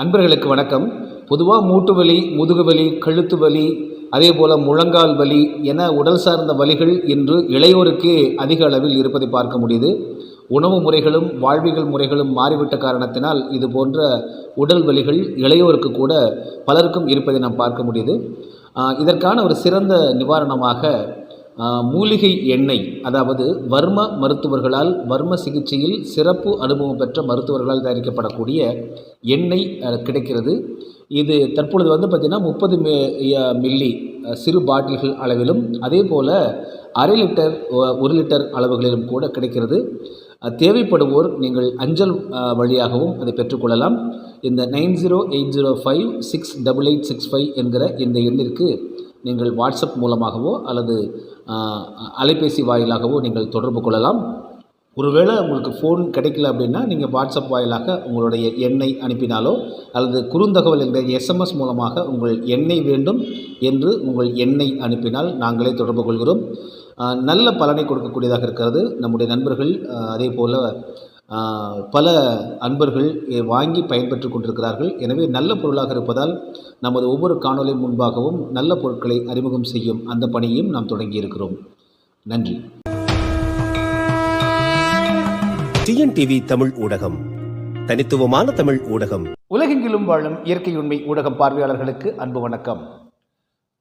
அன்பர்களுக்கு வணக்கம். பொதுவாக மூட்டு வலி முதுகு வலி கழுத்து வலி அதே போல் முழங்கால் வலி என உடல் சார்ந்த வலிகள் இன்று இளையோருக்கே அதிக அளவில் இருப்பதை பார்க்க முடியுது. உணவு முறைகளும் வாழ்வியல் முறைகளும் மாறிவிட்ட காரணத்தினால் இது போன்ற உடல் வலிகள் இளையோருக்கு கூட பலருக்கும் இருப்பதை நாம் பார்க்க முடியுது. இதற்கான ஒரு சிறந்த நிவாரணமாக மூலிகை எண்ணெய் அதாவது வர்ம மருத்துவர்களால் வர்ம சிகிச்சையில் சிறப்பு அனுபவம் பெற்ற மருத்துவர்களால் தயாரிக்கப்படக்கூடிய எண்ணெய் கிடைக்கிறது. இது தற்பொழுது வந்து பார்த்திங்கன்னா முப்பது மில்லி சிறு பாட்டில்கள் அளவிலும் அதே போல் அரை லிட்டர் ஒரு லிட்டர் அளவுகளிலும் கூட கிடைக்கிறது. தேவைப்படுவோர் நீங்கள் அஞ்சல் வழியாகவும் அதை பெற்றுக்கொள்ளலாம். இந்த nine zero eight zero five six double eight six five என்கிற இந்த எண்ணிற்கு நீங்கள் வாட்ஸ்அப் மூலமாகவோ அல்லது அலைபேசி வாயிலாகவோ நீங்கள் தொடர்பு கொள்ளலாம். ஒருவேளை உங்களுக்கு ஃபோன் கிடைக்கல அப்படின்னா நீங்கள் வாட்ஸ்அப் வாயிலாக உங்களுடைய எண்ணை அனுப்பினாலோ அல்லது குறுந்தகவல் என்ற எஸ்எம்எஸ் மூலமாக உங்கள் எண்ணெய் வேண்டும் என்று உங்கள் எண்ணை அனுப்பினால் நாங்களே தொடர்பு கொள்கிறோம். நல்ல பலனை கொடுக்கக்கூடியதாக இருக்கிறது. நம்முடைய நண்பர்கள் அதே போல் பல அன்பர்கள் வாங்கி பயன்பெற்று கொண்டிருக்கிறார்கள். எனவே நல்ல பொருளாக இருப்பதால் நமது ஒவ்வொரு காணொலி முன்பாகவும் நல்ல பொருட்களை அறிமுகம் செய்யும் அந்த பணியையும் நாம் தொடங்கியிருக்கிறோம் நன்றி. டிஎன்டிவி தமிழ் ஊடகம். தனித்துவமான தமிழ் ஊடகம். உலகெங்கிலும் வாழும் இயற்கை உண்மை ஊடகம் பார்வையாளர்களுக்கு அன்பு வணக்கம்.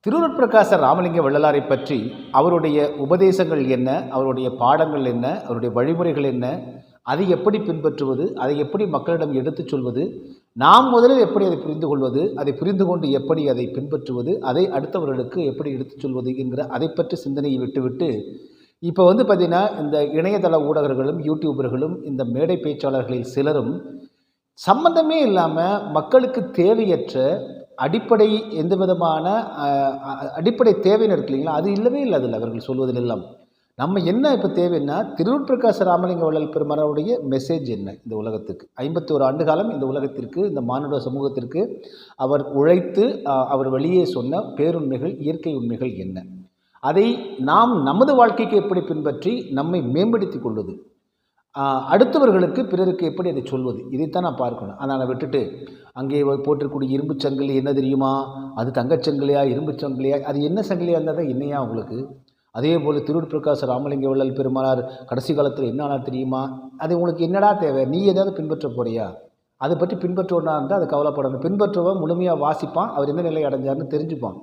திருவருட்பிரகாச ராமலிங்க வள்ளலாரை பற்றி அவருடைய உபதேசங்கள் என்ன அவருடைய பாடங்கள் என்ன அவருடைய வழிமுறைகள் என்ன அதை எப்படி பின்பற்றுவது அதை எப்படி மக்களிடம் எடுத்துச் சொல்வது நாம் முதலில் எப்படி அதை புரிந்து கொள்வது அதை புரிந்து கொண்டு எப்படி அதை பின்பற்றுவது அதை அடுத்தவர்களுக்கு எப்படி எடுத்துச் சொல்வது என்கிற அதை பற்றி சிந்தனையை விட்டுவிட்டு இப்போ வந்து பார்த்திங்கன்னா இந்த இணையதள ஊடகர்களும் யூடியூபர்களும் இந்த மேடை பேச்சாளர்களில் சிலரும் சம்பந்தமே இல்லாமல் மக்களுக்கு தேவையற்ற அடிப்படை எந்த விதமான அடிப்படை தேவைன்னு இருக்கு இல்லைங்களா? அது இல்லவே இல்லை அதில் அவர்கள் சொல்வதில் எல்லாம். நம்ம என்ன இப்போ தேவைன்னா திருவற்பிரகாச ராமலிங்க வள்ளல் பெருமானுடைய மெசேஜ் என்ன இந்த உலகத்துக்கு? ஐம்பத்தி ஒரு ஆண்டு காலம் இந்த உலகத்திற்கு இந்த மானுட சமூகத்திற்கு அவர் உழைத்து அவர் வெளியே சொன்ன பேருண்மைகள் இயற்கை உண்மைகள் என்ன? அதை நாம் நமது வாழ்க்கைக்கு எப்படி பின்பற்றி நம்மை மேம்படுத்தி கொள்வது? அடுத்தவர்களுக்கு பிறருக்கு எப்படி அதை சொல்வது? இதைத்தான் நான் பார்க்கணும். ஆனால் நான் விட்டுட்டு அங்கே ஒரு போட்டிருக்கக்கூடிய சங்கிலி என்ன தெரியுமா? அது தங்கச் இரும்பு இரும்புச் சங்கிலியா? அது என்ன சங்கிலியாக இருந்தால் தான் என்னையா உங்களுக்கு? அதே போல் திருவிற்பிரகாச ராமலிங்க வள்ளல் பெருமானார் கடைசி காலத்தில் என்ன ஆனார் தெரியுமா? அது உங்களுக்கு என்னடா தேவை? நீ ஏதாவது பின்பற்ற போறியா? அதை பற்றி பின்பற்றுவனா இருந்தால் அது கவலைப்படணும். பின்பற்றுவன் முழுமையாக வாசிப்பான் அவர் என்ன நிலை அடைஞ்சார்னு தெரிஞ்சுப்பான்.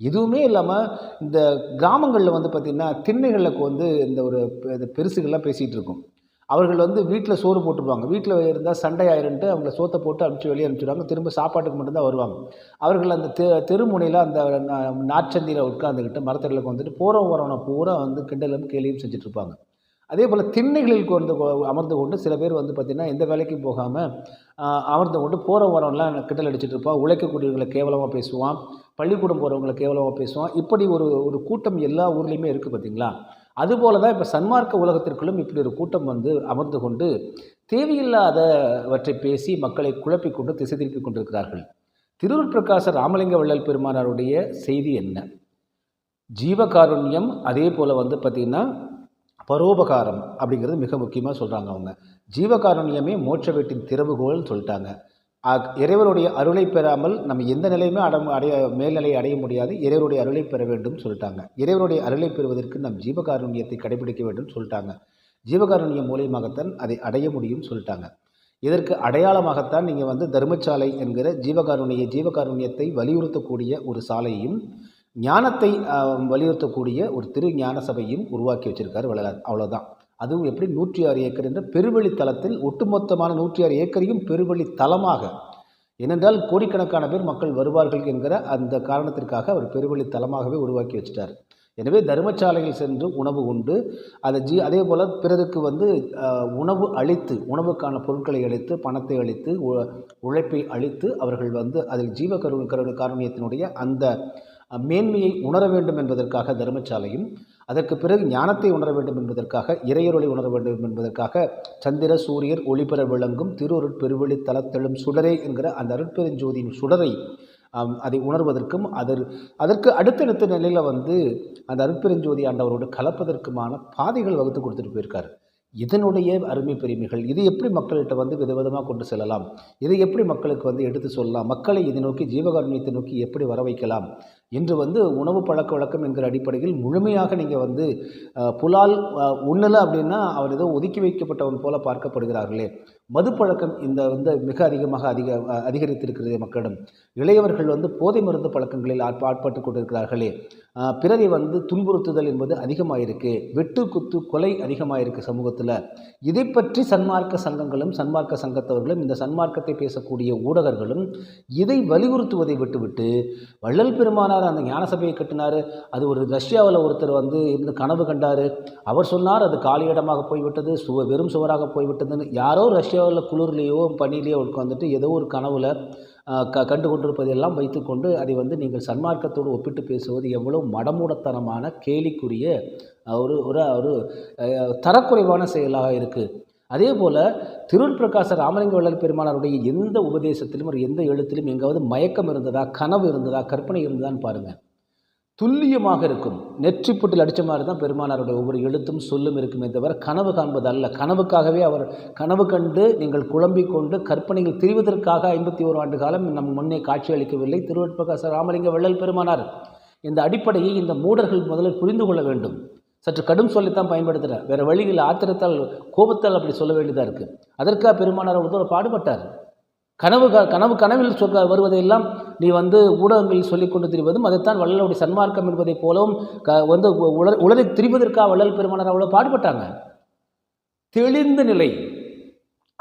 எதுவுமே இல்லாமல் இந்த கிராமங்களில் வந்து பார்த்திங்கன்னா திண்ணைகளுக்கு வந்து இந்த ஒரு பெருசுகள்லாம் பேசிகிட்டு இருக்கும். அவர்கள் வந்து வீட்டில் சோறு போட்டுருவாங்க. வீட்டில் இருந்தால் சண்டை ஆயிருன்ட்டு அவங்கள சோத்தை போட்டு அனுப்பிச்சு வெளியே அனுப்பிச்சிடுவாங்க. திரும்ப சாப்பாட்டுக்கு மட்டும்தான் வருவாங்க. அவர்கள் அந்த தெ தெருமுனையில் அந்த நா- நாற்சந்தியில் உட்காந்துக்கிட்டு மரத்தடியில் வந்துட்டு போகிற வரவனை பூரா வந்து கிண்டலும் கேலியும் செஞ்சிட்ருப்பாங்க. அதே போல் திண்ணைகளில் கொண்டு அமர்ந்து கொண்டு சில பேர் வந்து பார்த்திங்கன்னா எந்த வேலைக்கும் போகாமல் அமர்ந்து கொண்டு போகிற வரவன்லாம் கிண்டல் அடிச்சிட்டு இருப்பான் உழைக்கக்கூடியவங்களை கேவலமாக பேசுவான். பள்ளிக்கூடம் போகிறவங்களை கேவலமாக பேசுவான். இப்படி ஒரு ஒரு கூட்டம் எல்லா ஊர்லேயுமே இருக்குது பார்த்திங்களா அதுபோல தான் இப்போ சன்மார்க்க உலகத்திற்குள்ளும் இப்படி ஒரு கூட்டம் வந்து அமர்ந்து கொண்டு தேவையில்லாதவற்றை பேசி மக்களை குழப்பிக் கொண்டு திசை திருப்பிக் கொண்டிருக்கிறார்கள். திருவருட்பிரகாச ராமலிங்க வள்ளல் பெருமானாருடைய செய்தி என்ன? ஜீவகாருண்யம் அதே போல் வந்து பார்த்திங்கன்னா பரோபகாரம் அப்படிங்கிறது மிக முக்கியமாக சொல்கிறாங்க அவங்க. ஜீவகாருண்யமே மோட்ச வீட்டின் திறவுகோல்னு சொல்லிட்டாங்க. இறைவனுடைய இறைவருடைய அருளை பெறாமல் நம்ம எந்த நிலையுமே அட அடைய மேல்நிலை அடைய முடியாது. இறைவனுடைய அருளை பெற வேண்டும் சொல்லிட்டாங்க. இறைவனுடைய அருளை பெறுவதற்கு நம் ஜீவகாருண்யத்தை கடைபிடிக்க வேண்டும் சொல்லிட்டாங்க. ஜீவகாருண்யம் மூலியமாகத்தான் அதை அடைய முடியும் சொல்லிட்டாங்க. இதற்கு அடையாளமாகத்தான் நீங்கள் வந்து தர்மசாலை என்கிற ஜீவகாருண்ய ஜீவகாருண்யத்தை வலியுறுத்தக்கூடிய ஒரு சாலையையும் ஞானத்தை வலியுறுத்தக்கூடிய ஒரு திரு ஞான சபையும் உருவாக்கி வச்சிருக்காரு வள்ளலார். அவ்வளோதான் அதுவும் எப்படி நூற்றி ஆறு ஏக்கர் என்ற பெருவழி ஒட்டுமொத்தமான நூற்றி ஆறு ஏக்கரையும் பெருவழி தலமாக ஏனென்றால் கோடிக்கணக்கான பேர் மக்கள் வருவார்கள் என்கிற அந்த காரணத்திற்காக அவர் பெருவழி தலமாகவே உருவாக்கி வச்சிட்டார். எனவே தர்மசாலையில் சென்று உணவு உண்டு. அதை ஜி அதே போல் பிறருக்கு வந்து உணவு அளித்து உணவுக்கான பொருட்களை அளித்து பணத்தை அளித்து உ- உழைப்பை அளித்து அவர்கள் வந்து அதில் ஜீவ கரு கரு காரணியத்தினுடைய அந்த மேன்மையை உணர வேண்டும் என்பதற்காக தர்மசாலையும் அதற்கு பிறகு ஞானத்தை உணர வேண்டும் என்பதற்காக இறையருளை உணர வேண்டும் என்பதற்காக சந்திர சூரியர் ஒளிபெற விளங்கும் திருவருட்பெருவெளி பெருவெளி சுடரே என்கிற அந்த அருட்பெருஞ்சோதியின் சுடரை அதை உணர்வதற்கும் அதர் அதற்கு அடுத்தடுத்த நிலையில் வந்து அந்த அருட்பெருஞ்சோதி ஆண்டவரோடு கலப்பதற்குமான பாதைகள் வகுத்து கொடுத்துட்டு போயிருக்காரு. இதனுடைய அருமை பெருமைகள் இது எப்படி மக்கள்கிட்ட வந்து விதவிதமாக கொண்டு செல்லலாம்? இதை எப்படி மக்களுக்கு வந்து எடுத்து சொல்லலாம்? மக்களை இதை நோக்கி ஜீவகாருண்யத்தை நோக்கி எப்படி வர வைக்கலாம் என்று வந்து உணவு பழக்க வழக்கம் என்கிற அடிப்படையில் முழுமையாக நீங்கள் வந்து புலால் உண்ணலை அப்படின்னா அவர் ஏதோ ஒதுக்கி வைக்கப்பட்டவன் போல பார்க்கப்படுகிறார்களே. மதுப்பழக்கம் இந்த வந்து மிக அதிகமாக அதிக அதிகரித்திருக்கிறது மக்களிடம். இளையவர்கள் வந்து போதை மருந்து பழக்கங்களில் ஆட்பா ஆட்பட்டு கொண்டிருக்கிறார்களே. பிறரை வந்து துன்புறுத்துதல் என்பது அதிகமாயிருக்கு. வெட்டு குத்து கொலை அதிகமாயிருக்கு சமூகத்தில். இதை பற்றி சன்மார்க்க சங்கங்களும் சன்மார்க்க சங்கத்தவர்களும் இந்த சன்மார்க்கத்தை பேசக்கூடிய ஊடகர்களும் இதை வலியுறுத்துவதை விட்டுவிட்டு வள்ளல் பெருமானார் அந்த ஞானசபையை கட்டினார். அது ஒரு ரஷ்யாவில் ஒருத்தர் வந்து இருந்து கனவு கண்டார். அவர் சொன்னார் அது காலியிடமாக போய்விட்டது சுவ வெறும் சுவராக போய்விட்டதுன்னு. யாரோ ரஷ்யாவில் குளிர்லேயோ பனிலேயோ உட்காந்துட்டு ஏதோ ஒரு கனவுல க கண்டு கொண்டிருப்பதையெல்லாம் வைத்துக்கொண்டு அதை வந்து நீங்கள் சன்மார்க்கத்தோடு ஒப்பிட்டு பேசுவது எவ்வளோ மடமூடத்தனமான கேலிக்குரிய ஒரு ஒரு ஒரு தரக்குறைவான செயலாக இருக்குது அதே போல் திருவள் பிரகாச ராமலிங்க வள்ளல் பெருமானாருடைய எந்த உபதேசத்திலும் ஒரு எந்த எழுத்திலும் எங்காவது மயக்கம் இருந்ததா கனவு இருந்ததா கற்பனை இருந்ததான்னு பாருங்கள் துல்லியமாக இருக்கும். நெற்றி புட்டில் அடித்த மாதிரி தான் பெருமானாருடைய ஒவ்வொரு எழுத்தும் சொல்லும் இருக்குமே தவிர கனவு காண்பது அல்ல. கனவுக்காகவே அவர் கனவு கண்டு நீங்கள் குழம்பிக் கொண்டு கற்பனைகள் திரிவதற்காக ஐம்பத்தி ஓரு ஆண்டு காலம் நம் முன்னே காட்சி அளிக்கவில்லை திருவட்பகாச ராமலிங்க வள்ளல் பெருமானார் இந்த அடிப்படையை இந்த மூடர்கள் முதலில் புரிந்து கொள்ள வேண்டும். சற்று கடும் சொல்லித்தான் பயன்படுத்துகிறார் வேறு வழியில் ஆத்திரத்தால் கோபத்தால் அப்படி சொல்ல வேண்டியதாக இருக்குது அதற்காக பெருமானார் ஒரு பாடுபட்டார். கனவு க- கனவு கனவில் சொல் வருவதையெல்லாம் நீ வந்து ஊடகங்களில் சொல்லிக் கொண்டு திரிவதும் அதைத்தான் வள்ளலுடைய சன்மார்க்கம் என்பதைப் போலவும் க வந்து உள உளறி திரிவதற்காக வள்ளல் பெருமானார் அவ்வளோ பாடுபட்டாங்க. தெளிந்த நிலை.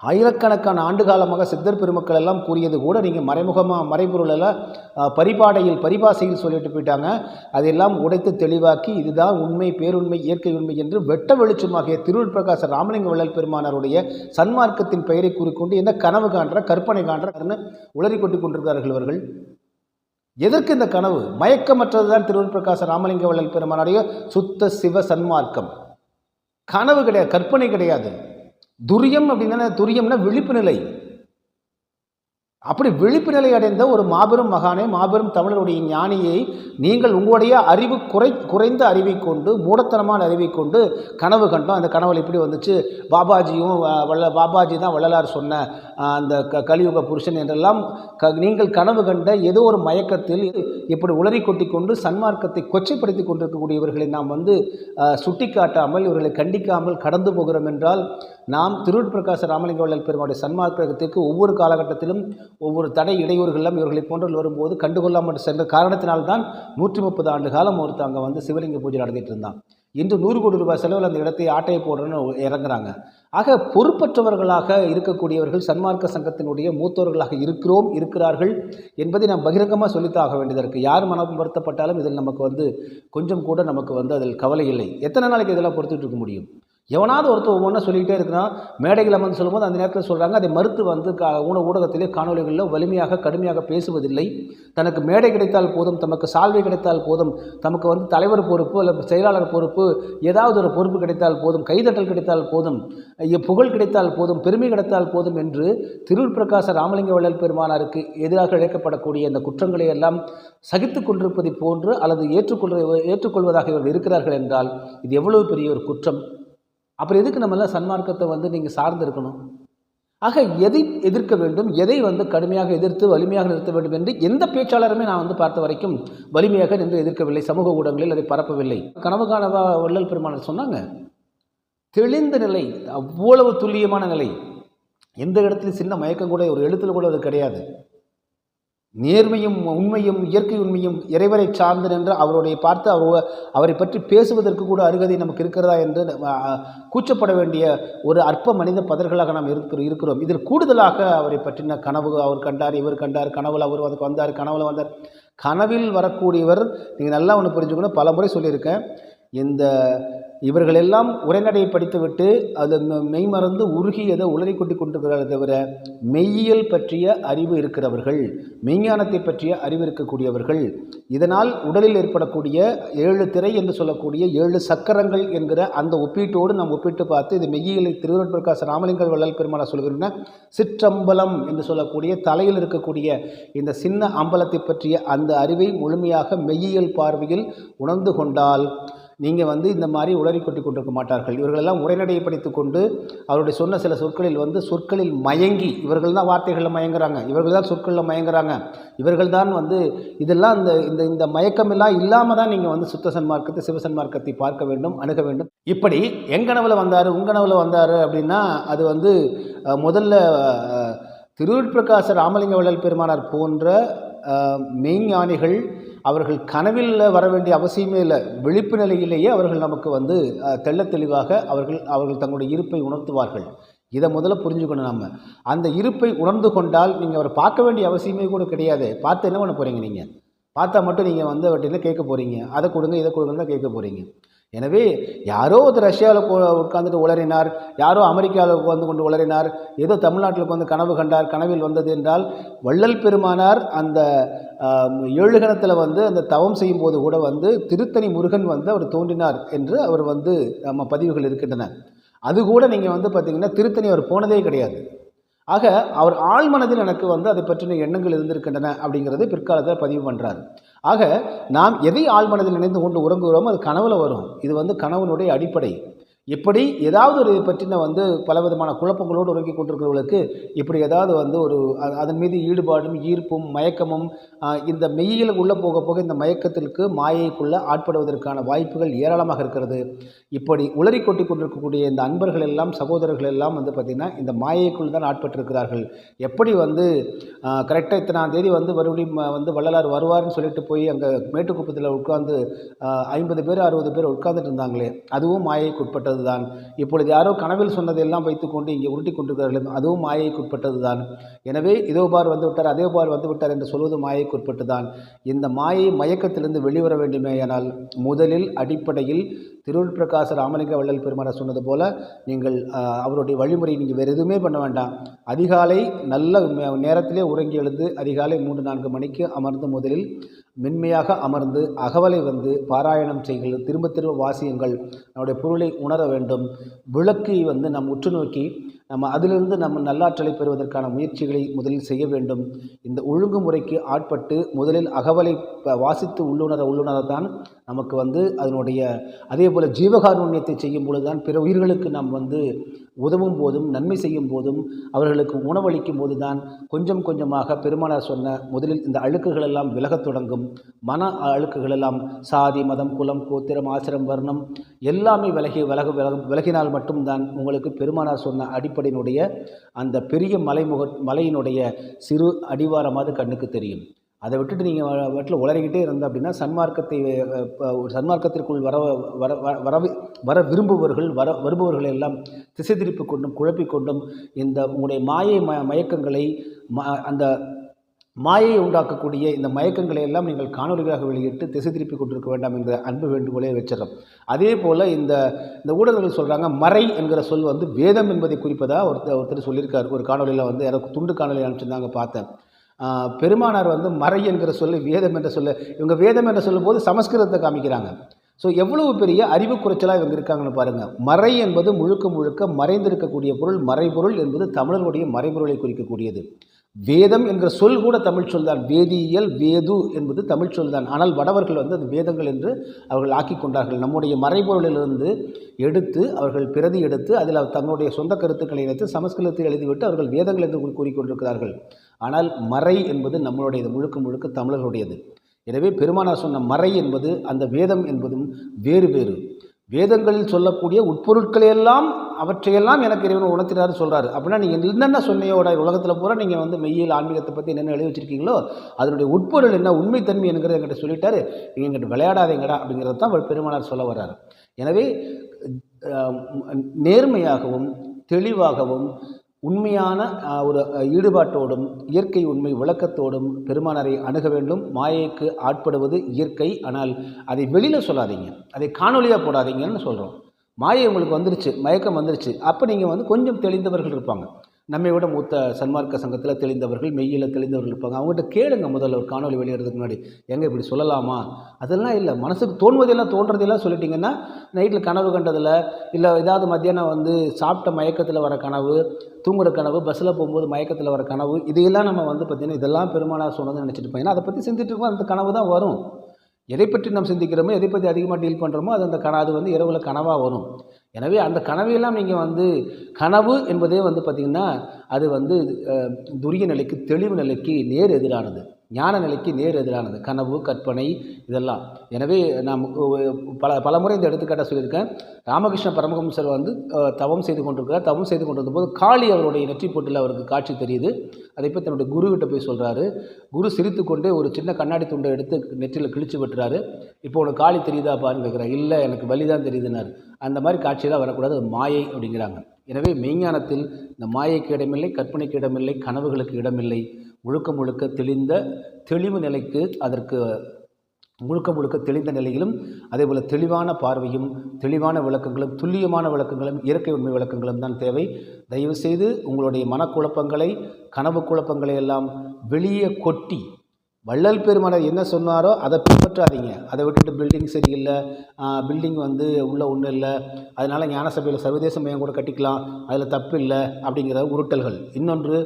ஆயிரக்கணக்கான ஆண்டு காலமாக சித்தர் பெருமக்கள் எல்லாம் கூறியது கூட நீங்கள் மறைமுகமாக மறைபொருளெல்லாம் பரிபாடையில் பரிபாசையில் சொல்லிட்டு போயிட்டாங்க. அதையெல்லாம் உடைத்து தெளிவாக்கி இதுதான் உண்மை பேருண்மை இயற்கை உண்மை என்று வெட்ட வெளிச்சமாகிய திருவள் பிரகாச ராமலிங்க வள்ளல் பெருமானாருடைய சன்மார்க்கத்தின் பெயரை கூறிக்கொண்டு என்ன கனவு காண்ற கற்பனை காண்றன்னு உளறி கொட்டி கொண்டிருக்கிறார்கள் இவர்கள். எதற்கு இந்த கனவு? மயக்கமற்றதுதான் திருவள் பிரகாச ராமலிங்க வள்ளல் பெருமானுடைய சுத்த சிவ சன்மார்க்கம். கனவு கிடையாது கற்பனை கிடையாது. துரியம் அப்படின்னா துரியம்னா விழிப்பு நிலை. அப்படி விழிப்பு நிலை அடைந்த ஒரு மாபெரும் மகானே மாபெரும் தமிழருடைய ஞானியை நீங்கள் உங்களுடைய அறிவு குறை குறைந்த அறிவை கொண்டு மூடத்தனமான அறிவை கொண்டு கனவு கண்டோம். அந்த கனவுல எப்படி வந்துச்சு? பாபாஜியும் வள்ள பாபாஜி தான் வள்ளலார் சொன்ன அந்த க கலியுக புருஷன் என்றெல்லாம் க நீங்கள் கனவு கண்ட ஏதோ ஒரு மயக்கத்தில் இப்படி உளறி கொட்டி கொண்டு சன்மார்க்கத்தை கொச்சைப்படுத்தி கொண்டிருக்கக்கூடியவர்களை நாம் வந்து சுட்டி சுட்டிக்காட்டாமல் இவர்களை கண்டிக்காமல் கடந்து போகிறோம் என்றால் நாம் திருவட்பிரகாச ராமலிங்க வள்ளல் பெருமாளுடைய சன்மார்க்கத்திற்கு ஒவ்வொரு காலகட்டத்திலும் ஒவ்வொரு தடை இடையூறுகளெல்லாம் இவர்களை போன்றவர்கள் வரும்போது கண்டுகொள்ளாமல் சென்ற காரணத்தினால்தான் நூற்றி முப்பது ஆண்டு காலம் ஒருத்தவங்க வந்து சிவலிங்க பூஜை நடத்திட்டு இருந்தான். இன்று நூறு கோடி ரூபாய் செலவில் அந்த இடத்தை ஆட்டையை போடுறன்னு இறங்குறாங்க. ஆக பொறுப்பற்றவர்களாக இருக்கக்கூடியவர்கள் சன்மார்க்க சங்கத்தினுடைய மூத்தவர்களாக இருக்கிறோம் இருக்கிறார்கள் என்பதை நாம் பகிரங்கமாக சொல்லித்தாக வேண்டியதாக இருக்குது யார் மனம் வருத்தப்பட்டாலும் இதில் நமக்கு வந்து கொஞ்சம் கூட நமக்கு வந்து அதில் கவலை இல்லை. எத்தனை நாளைக்கு இதெல்லாம் பொறுத்துட்டு இருக்க முடியும்? எவனாவது ஒருத்தர் ஒவ்வொன்றா சொல்லிக்கிட்டே இருக்கிறான். மேடையில் வந்து சொல்லும்போது அந்த நேரத்தில் சொல்கிறாங்க அதை மறுத்து வந்து கா ஊன ஊடகத்திலே காணொலிகளில் வலிமையாக கடுமையாக பேசுவதில்லை. தனக்கு மேடை கிடைத்தால் போதும் தமக்கு சால்வை கிடைத்தால் போதும் தமக்கு வந்து தலைவர் பொறுப்பு அல்லது செயலாளர் பொறுப்பு ஏதாவது ஒரு பொறுப்பு கிடைத்தால் போதும் கைதட்டல் கிடைத்தால் போதும் ஐய, புகழ் கிடைத்தால் போதும் பெருமை கிடைத்தால் போதும் என்று திருள் பிரகாச ராமலிங்க வள்ளல் பெருமானாருக்கு எதிராக இழைக்கப்படக்கூடிய இந்த குற்றங்களை எல்லாம் சகித்து கொண்டிருப்பதை போன்று அல்லது ஏற்றுக்கொள் ஏற்றுக்கொள்வதாக இவர்கள் இருக்கிறார்கள் என்றால் இது எவ்வளவு பெரிய ஒரு குற்றம். அப்புறம் எதுக்கு நம்மளாம் சன்மார்க்கத்தை வந்து நீங்கள் சார்ந்து இருக்கணும் ஆக எதை எதிர்க்க வேண்டும்? எதை வந்து கடுமையாக எதிர்த்து வலிமையாக நிறுத்த வேண்டும் என்று எந்த பேச்சாளருமே நான் வந்து பார்த்த வரைக்கும் வலிமையாக நின்று எதிர்க்கவில்லை. சமூக ஊடகங்களில் அதை பரப்பவில்லை. கனவு காணவா வள்ளல் பெருமானர் சொன்னாங்க தெளிந்த நிலை அவ்வளவு துல்லியமான நிலை. எந்த இடத்துலையும் சின்ன மயக்கம் கூட ஒரு எழுத்தில் கூட அது கிடையாது. நேர்மையும் உண்மையும் இயற்கை உண்மையும் இறைவரை சார்ந்து நின்று அவருடைய பார்த்து அவர் அவரை பற்றி பேசுவதற்கு கூட அருகதை நமக்கு இருக்கிறதா என்று கூச்சப்பட வேண்டிய ஒரு அற்ப மனித பதர்களாக நாம் இருக்கிற இருக்கிறோம். இதில் கூடுதலாக அவரை பற்றின கனவு அவர் கண்டார் இவர் கண்டார் கனவுல அவர் அதுக்கு வந்தார் கனவுல வந்தார். கனவில் வரக்கூடியவர் நீங்கள் நல்லா ஒன்று புரிஞ்சுக்கணும் பல முறை சொல்லியிருக்கேன். இந்த இவர்களெல்லாம் உரைநடையை படித்துவிட்டு அது மெய் மெய்மறந்து உருகி எதை உளறி கொட்டி கொண்டிருக்கிறாரே தவிர மெய்யியல் பற்றிய அறிவு இருக்கிறவர்கள் மெய்ஞானத்தை பற்றிய அறிவு இருக்கக்கூடியவர்கள். இதனால் உடலில் ஏற்படக்கூடிய ஏழு திரை என்று சொல்லக்கூடிய ஏழு சக்கரங்கள் என்கிற அந்த ஒப்பீட்டோடு நாம் ஒப்பிட்டு பார்த்து இது மெய்யியலை திருவள்ளுவர் ராமலிங்க வள்ளல் பெருமானா சொல்கின்றன. சிற்றம்பலம் என்று சொல்லக்கூடிய தலையில் இருக்கக்கூடிய இந்த சின்ன அம்பலத்தை பற்றிய அந்த அறிவை முழுமையாக மெய்யியல் பார்வையில் உணர்ந்து கொண்டால் நீங்கள் வந்து இந்த மாதிரி உளறி கொட்டி கொண்டிருக்க மாட்டார்கள். இவர்களெல்லாம் உரைநடையை படித்து கொண்டு அவருடைய சொன்ன சில சொற்களில் வந்து சொற்களில் மயங்கி இவர்கள் தான் வார்த்தைகளில் மயங்குறாங்க இவர்கள் தான் சொற்களில் மயங்குறாங்க இவர்கள் தான் வந்து இதெல்லாம் இந்த இந்த இந்த மயக்கமெல்லாம் இல்லாமல் தான் நீங்கள் வந்து சுத்த சன்மார்க்கத்தை சிவசன்மார்க்கத்தை பார்க்க வேண்டும் அணுக வேண்டும். இப்படி எங்கனவில் வந்தார் உங்கனவில் வந்தார் அப்படின்னா அது வந்து முதல்ல அஹ், ராமலிங்க வள்ளல் பெருமானார் போன்ற மெய்ஞானிகள் அவர்கள் கனவில் வர வேண்டிய அவசியமே இல்லை. விழிப்பு நிலையிலேயே அவர்கள் நமக்கு வந்து தெள்ள தெளிவாக அவர்கள் அவர்கள் தங்களுடைய இருப்பை உணர்த்துவார்கள். இதை முதல்ல புரிஞ்சுக்கணும் நம்ம அந்த இருப்பை உணர்ந்து கொண்டால் நீங்கள் அவரை பார்க்க வேண்டிய அவசியமே கூட கிடையாது. பார்த்து என்ன பண்ண போகிறீங்க நீங்கள் பார்த்தா மட்டும் நீங்கள் வந்து அவர்கிட்ட கேட்க போகிறீங்க அதை கொடுங்க இதை கொடுங்கன்னு தான் கேட்க போகிறீங்க எனவே யாரோ ஒரு ரஷ்யாவில் உட்காந்துட்டு உளறினார் யாரோ அமெரிக்காவில் உட்கார்ந்து கொண்டு உளறினார் ஏதோ தமிழ்நாட்டில் வந்து கனவு கண்டார் கனவில் வந்தது என்றால் வள்ளல் பெருமானார் அந்த ஏழுகணத்தில் வந்து அந்த தவம் செய்யும் போது கூட வந்து திருத்தணி முருகன் வந்து அவர் தோன்றினார் என்று அவர் வந்து நம்ம பதிவுகள் இருக்கின்றன. அது கூட நீங்கள் வந்து பார்த்தீங்கன்னா திருத்தணி அவர் போனதே கிடையாது. ஆக அவர் ஆழ்மனதில் எனக்கு வந்து அதை பற்றின எண்ணங்கள் இருந்திருக்கின்றன அப்படிங்கிறது பிற்காலத்தில் பதிவு பண்ணுறாரு ஆக நாம் எதை ஆழ்மனதில் நினைந்து கொண்டு உறங்குகிறோமோ அது கனவில் வரும். இது வந்து கனவுனுடைய அடிப்படை. இப்படி ஏதாவது ஒரு இதை பற்றின வந்து பலவிதமான குழப்பங்களோடு உறங்கி கொண்டிருக்கிறவர்களுக்கு இப்படி ஏதாவது வந்து ஒரு அதன் மீது ஈடுபாடும் ஈர்ப்பும் மயக்கமும் இந்த மெய்யில் உள்ளே போக போக இந்த மயக்கத்திற்கு மாயைக்குள்ளே ஆட்படுவதற்கான வாய்ப்புகள் ஏராளமாக இருக்கிறது. இப்படி உளறி கொட்டி கொண்டிருக்கக்கூடிய இந்த அன்பர்கள் எல்லாம் சகோதரர்கள் எல்லாம் வந்து பார்த்திங்கன்னா இந்த மாயைக்குள் தான் ஆட்பட்டிருக்கிறார்கள். எப்படி வந்து கரெக்டாக இத்தனாம் தேதி வந்து மறுபடியும் வந்து வள்ளலார் வருவார்னு சொல்லிட்டு போய் அங்கே மேட்டுக்குப்பத்தில் உட்கார்ந்து ஐம்பது பேர் அறுபது பேர் உட்கார்ந்துட்டு இருந்தாங்களே அதுவும் மாயைக்கு உட்பட்டது தான் இப்பொழுது யாரோ கனவில் சொன்னதெல்லாம் வைத்துக்கொண்டு இங்கே உருட்டி கொண்டிருக்கிறார்கள். அதுவும் மாயைக்கு உட்பட்டதுதான். எனவே இதோ பார் வந்து விட்டார் அதே பார் வந்து விட்டார் என்று சொல்வது மாயைக்குட்பட்டு தான் இந்த மாயை மயக்கத்திலிருந்து வெளிவர வேண்டுமேயானால் முதலில் அடிப்படையில் திருள் பிரகாச ராமலிங்க வள்ளல் பெருமானார் சொன்னது போல நீங்கள் அவருடைய வழிமுறை நீங்கள் வேறு எதுவுமே பண்ண வேண்டாம். அதிகாலை நல்ல நேரத்திலே உறங்கி எழுந்து அதிகாலை மூன்று நான்கு மணிக்கு அமர்ந்து முதலில் மென்மையாக அமர்ந்து அகவலை வந்து பாராயணம் செய்கள் திரும்ப திரும்ப வாசியுங்கள். நம்முடைய பொருளை உணர வேண்டும். விளக்கை வந்து நம் உற்று நோக்கி நம்ம அதிலிருந்து நம்ம நல்லாற்றலை பெறுவதற்கான முயற்சிகளை முதலில் செய்ய வேண்டும். இந்த ஒழுங்குமுறைக்கு ஆட்பட்டு முதலில் அகவலை ப- வாசித்து உள்ளுணர உள்ளுணரத்தான் நமக்கு வந்து அதனுடைய அதே போல் ஜீவகாருண்யத்தை செய்யும் பொழுது தான் பிற உயிர்களுக்கு நாம் வந்து உதவும் போதும் நன்மை செய்யும் போதும் அவர்களுக்கு உணவளிக்கும் போது தான் கொஞ்சம் கொஞ்சமாக பெருமானார் சொன்ன முதலில் இந்த அழுக்குகளெல்லாம் விலகத் தொடங்கும். மன அழுக்குகளெல்லாம் சாதி மதம் குலம் கோத்திரம் ஆசிரம் வர்ணம் எல்லாமே விலகி விலக விலக விலகினால் மட்டும்தான் உங்களுக்கு பெருமானார் சொன்ன அடிப்படையினுடைய அந்த பெரிய மலைமுக மலையினுடைய சிறு அடிவாரமாவது கண்ணுக்கு தெரியும். அதை விட்டுட்டு நீங்கள் வீட்டில் உளறிக்கிட்டே இருந்த அப்படின்னா சன்மார்க்கத்தை ஒரு சன்மார்க்கத்திற்குள் வர வர வர- வர வர விரும்புபவர்கள் வர வருபவர்களை எல்லாம் திசை திருப்பி கொண்டும் குழப்பிக் கொண்டும் இந்த உங்களுடைய மாயை ம மயக்கங்களை ம அந்த மாயை உண்டாக்கக்கூடிய இந்த மயக்கங்களை எல்லாம் நீங்கள் காணொலிகளாக வெளியிட்டு திசை திருப்பி கொண்டிருக்க வேண்டாம் என்கிற அன்பு வேண்டுகோளே வச்சிடறோம். அதே போல் இந்த இந்த ஊடகங்கள் சொல்கிறாங்க மறை என்கிற சொல் வந்து வேதம் என்பதை குறிப்பதாக ஒருத்தர் ஒருத்தர் சொல்லியிருக்காரு. ஒரு காணொலியில் வந்து யாரோ துண்டு காணொலி அனுப்பிச்சிருந்தாங்க பார்த்தேன். பெருமானார் வந்து மறை என்கிற சொல்லு வேதம் என்ற சொல்லு இவங்க வேதம் என்ற சொல்லும்போது சமஸ்கிருதத்தை காமிக்கிறாங்க. ஸோ எவ்வளவு பெரிய அறிவு குறைச்சலாக இவங்க இருக்காங்கன்னு பாருங்கள் மறை என்பது முழுக்க முழுக்க மறைந்திருக்கக்கூடிய பொருள் மறைபொருள் என்பது தமிழர்களுடைய மறைபொருளை குறிக்கக்கூடியது. வேதம் என்கிற சொல் கூட தமிழ் சொல் தான். வேதியியல் வேது என்பது தமிழ் சொல் தான். ஆனால் வடவர்கள் வந்து அது வேதங்கள் என்று அவர்கள் ஆக்கிக் கொண்டார்கள். நம்முடைய மறைபொருளிலிருந்து எடுத்து அவர்கள் பிரதி எடுத்து அதில் அவர் தங்களுடைய சொந்த கருத்துக்களை இணைத்து சமஸ்கிருதத்தில் எழுதிவிட்டு அவர்கள் வேதங்கள் என்று கூறிக்கொண்டிருக்கிறார்கள். ஆனால் மறை என்பது நம்மளுடையது முழுக்க முழுக்க தமிழர்களுடையது. எனவே பெருமானார் சொன்ன மறை என்பது அந்த வேதம் என்பதும் வேறு வேறு. வேதங்களில் சொல்லக்கூடிய உட்பொருட்களையெல்லாம் அவற்றையெல்லாம் எனக்கு இறைவன் உணர்த்தினார் சொல்கிறாரு அப்படின்னா நீங்கள் என்னென்ன சொன்னையோட உலகத்தில் பூரா நீங்கள் வந்து மெய்யில் ஆன்மீகத்தை பற்றி என்னென்ன எழுதி வச்சிருக்கீங்களோ அதனுடைய உட்பொருள் என்ன உண்மைத்தன்மை என்கிறத என்கிட்ட சொல்லிட்டாரு. நீங்கள் எங்கிட்ட விளையாடாதீங்கடா அப்படிங்கிறது தான் அவர் பெருமானார் சொல்ல வர்றாரு. எனவே நேர்மையாகவும் தெளிவாகவும் உண்மையான ஒரு ஈடுபாட்டோடும் இயற்கை உண்மை விளக்கத்தோடும் பெருமானரை அணுக வேண்டும். மாயைக்கு ஆட்படுவது இயற்கை. ஆனால் அதை வெளியில் சொல்லாதீங்க. அதை காணொலியாக போடாதீங்கன்னு சொல்கிறோம் மாயை உங்களுக்கு வந்துருச்சு மயக்கம் வந்துருச்சு. அப்போ நீங்கள் வந்து கொஞ்சம் தெளிந்தவர்கள் இருப்பாங்க. நம்மை விட மூத்த சன்மார்க்க சங்கத்தில் தெளிந்தவர்கள் மெய்யில் தெளிந்தவர்கள் இருப்பாங்க. அவங்ககிட்ட கேளுங்க முதல்ல ஒரு காணொலி வெளியிடுறதுக்கு முன்னாடி. எங்கே இப்படி சொல்லலாமா? அதெல்லாம் இல்லை. மனசுக்கு தோணுவதெல்லாம் தோன்றதெல்லாம் சொல்லிட்டீங்கன்னா நைட்டில் கனவு கண்டதில் இல்லை ஏதாவது மத்தியானம் வந்து சாப்பிட்ட மயக்கத்தில் வர கனவு தூங்குற கனவு பஸ்ஸில் போகும்போது மயக்கத்தில் வர கனவு இதையெல்லாம் நம்ம வந்து பார்த்திங்கன்னா இதெல்லாம் பெருமானார் சொன்னதுன்னு நினச்சிட்டு இருப்போம். அதை பற்றி சிந்திட்டு இருக்கோம். அந்த கனவு தான் வரும். எதை பற்றி நாம் சிந்திக்கிறோமோ எதை பற்றி அதிகமாக டீல் பண்ணுறோமோ அது அந்த கன அது வந்து இரவில் கனவாக வரும். எனவே அந்த கனவையெல்லாம் நீங்கள் வந்து கனவு என்பதே வந்து பார்த்திங்கன்னா அது வந்து துரிய நிலைக்கு தெளிவு நிலைக்கு நேர் எதிரானது. ஞான நிலைக்கு நேர் எதிரானது. கனவு கற்பனை இதெல்லாம். எனவே நாம் பல பல முறை இந்த எடுத்துக்காட்டாக சொல்லியிருக்கேன். ராமகிருஷ்ண பரமஹம்சர் வந்து தவம் செய்து கொண்டிருக்கிறார். தவம் செய்து கொண்டிருந்தபோது காளி அவருடைய நெற்றி போட்டில் அவருக்கு காட்சி தெரியுது. அதை போய் தன்னுடைய குருக்கிட்ட போய் சொல்கிறாரு குரு சிரித்துக்கொண்டே ஒரு சின்ன கண்ணாடி துண்டை எடுத்து நெற்றியில் கிழிச்சு விட்டுறாரு. இப்போ உனக்கு காளி தெரியுதா பாருன்னு கேட்குறாரு இல்லை எனக்கு வலி தான் தெரியுதுன்னாரு. அந்த மாதிரி காட்சியெல்லாம் வரக்கூடாது. மாயை அப்படிங்கிறாங்க. எனவே மெய்ஞானத்தில் இந்த மாயைக்கு இடமில்லை கற்பனைக்கு இடமில்லை கனவுகளுக்கு இடமில்லை. முழுக்க முழுக்க தெளிந்த தெளிவு நிலைக்கு அதற்கு முழுக்க முழுக்க தெளிந்த நிலையிலும் அதேபோல் தெளிவான பார்வையும் தெளிவான விளக்கங்களும் துல்லியமான விளக்கங்களும் இயற்கை உண்மை விளக்கங்களும் தான் தேவை. தயவு செய்து உங்களுடைய மனக்குழப்பங்களை கனவு குழப்பங்களை எல்லாம் வெளியே கொட்டி வள்ளல் பெருமனர் என்ன சொன்னாரோ அதை பின்பற்றாதீங்க. அதை விட்டுட்டு பில்டிங் சரியில்லை. பில்டிங் வந்து உள்ளே ஒன்றும் இல்லை. அதனால் ஞானசபையில் சர்வதேச மையம் கூட கட்டிக்கலாம். அதில் தப்பு இல்லை. அப்படிங்கிற உருட்டல்கள். இன்னொன்று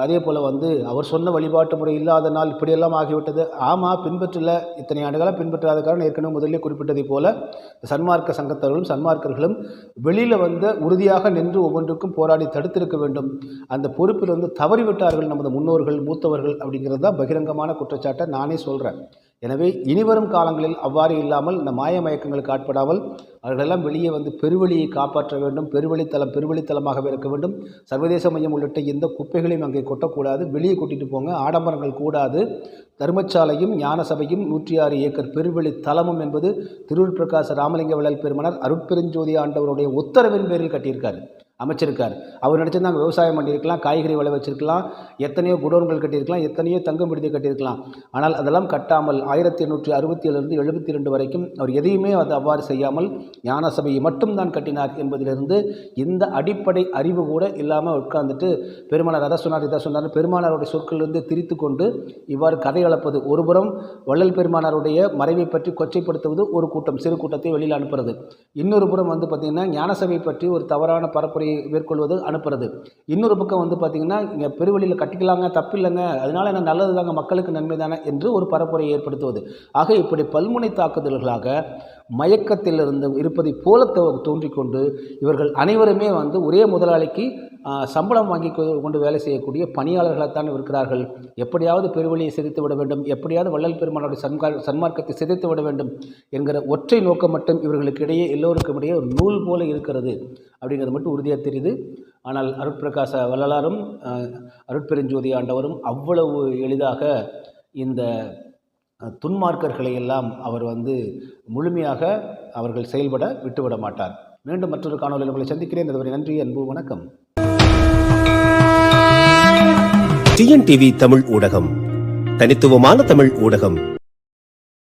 அதே போல் வந்து அவர் சொன்ன வழிபாட்டு முறை இல்லாத நாள் இப்படியெல்லாம் ஆகிவிட்டது. ஆமாம் பின்பற்றல. இத்தனை ஆண்டுகளாக பின்பற்றாத காரணம் ஏற்கனவே முதலில் குறிப்பிட்டதை போல சன்மார்க்க சங்கத்தவர்களும் சன்மார்க்கர்களும் வெளியில் வந்து உறுதியாக நின்று ஒவ்வொன்றுக்கும் போராடி தடுத்திருக்க வேண்டும். அந்த பொறுப்பில் வந்து தவறிவிட்டார்கள் நமது முன்னோர்கள் மூத்தவர்கள் அப்படிங்கிறது தான் பகிரங்கமான குற்றச்சாட்டை நானே சொல்கிறேன் எனவே இனிவரும் காலங்களில் அவ்வாறு இல்லாமல் இந்த மாய மயக்கங்களுக்கு ஆட்படாமல் அவர்களெல்லாம் வெளியே வந்து பெருவெளியை காப்பாற்ற வேண்டும் பெருவெளித்தலம் பெருவழித்தலமாகவே இருக்க வேண்டும். சர்வதேச மையம் உள்ளிட்ட எந்த குப்பைகளையும் அங்கே கொட்டக்கூடாது. வெளியே கூட்டிட்டு போங்க ஆடம்பரங்கள் கூடாது. தர்மசாலையும் ஞான சபையும் நூற்றி ஆறு ஏக்கர் பெருவெளி தலமும் என்பது திருவுள் பிரகாச ராமலிங்க விழல் பெருமனார் அருட்பெருஞ்சோதி ஆண்டவருடைய உத்தரவின் பேரில் கட்டியிருக்காரு அமைச்சிருக்கார். அவர் நினச்சிருந்தாங்க விவசாயம் பண்ணியிருக்கலாம் காய்கறி விளை வச்சிருக்கலாம் எத்தனையோ குடோன்கள் கட்டியிருக்கலாம் எத்தனையோ தங்கம் விடுதி கட்டியிருக்கலாம். ஆனால் அதெல்லாம் கட்டாமல் ஆயிரத்தி எண்ணூற்றி அறுபத்தி ஏழுலேருந்து எழுபத்தி ரெண்டு வரைக்கும் அவர் எதையுமே அது அவ்வாறு செய்யாமல் ஞான சபையை மட்டும்தான் கட்டினார் என்பதிலிருந்து இந்த அடிப்படை அறிவு கூட இல்லாமல் உட்கார்ந்துட்டு பெருமானார் அதை சொன்னார் இதை சொன்னார் பெருமானாருடைய சொற்களிலிருந்து திரித்து கொண்டு இவ்வாறு கதை அளப்பது ஒருபுறம் வள்ளல் பெருமானாருடைய மறைவை பற்றி கொச்சைப்படுத்துவது ஒரு கூட்டம் சிறு கூட்டத்தை வெளியில் அனுப்புறது. இன்னொரு புறம் வந்து பார்த்திங்கன்னா ஞானசபை பற்றி ஒரு தவறான பரப்புரையை மேற்கொள்வது அனுப்புறது. இன்னொரு பக்கம் வந்து பார்த்திங்கன்னா இங்கே பெருவெளியில் கட்டிக்கலாங்க தப்பில்லைங்க அதனால் என்ன நல்லது தாங்க மக்களுக்கு நன்மை தானே என்று ஒரு பரப்புரையை ஏற்படுத்துவது. ஆக இப்படி பல்முனை தாக்குதல்களாக மயக்கத்திலிருந்து இருப்பதைப் போல தோ- தோன்றிக்கொண்டு இவர்கள் அனைவருமே வந்து ஒரே முதலாளிக்கு சம்பளம் வாங்கி கொண்டு வேலை செய்யக்கூடிய பணியாளர்களாகத்தான் இருக்கிறார்கள். எப்படியாவது பெருவழியை சிதைத்து விட வேண்டும். எப்படியாவது வள்ளல் பெருமானுடைய சன்மார் சன்மார்க்கத்தை சிதைத்து விட வேண்டும் என்கிற ஒற்றை நோக்கம் மட்டும் இவர்களுக்கு இடையே எல்லோருக்கும் இடையே ஒரு நூல் போல இருக்கிறது அப்படிங்கிறது மட்டும் உறுதியாக தெரியுது. ஆனால் அருட்பிரகாச வள்ளலாரும் அருட்பெருஞ்சோதி ஆண்டவரும் அவ்வளவு எளிதாக இந்த துன்மார்க்கர்களை எல்லாம் அவர் வந்து முழுமையாக அவர்கள் செயல்பட விட்டுவிட மாட்டார். மீண்டும் மற்றொரு காணொலியில் உங்களை சந்திக்கிறேன். அதுவரை நன்றி அன்பு வணக்கம். டிஎன்டிவி தமிழ் ஊடகம் தனித்துவமான தமிழ் ஊடகம்.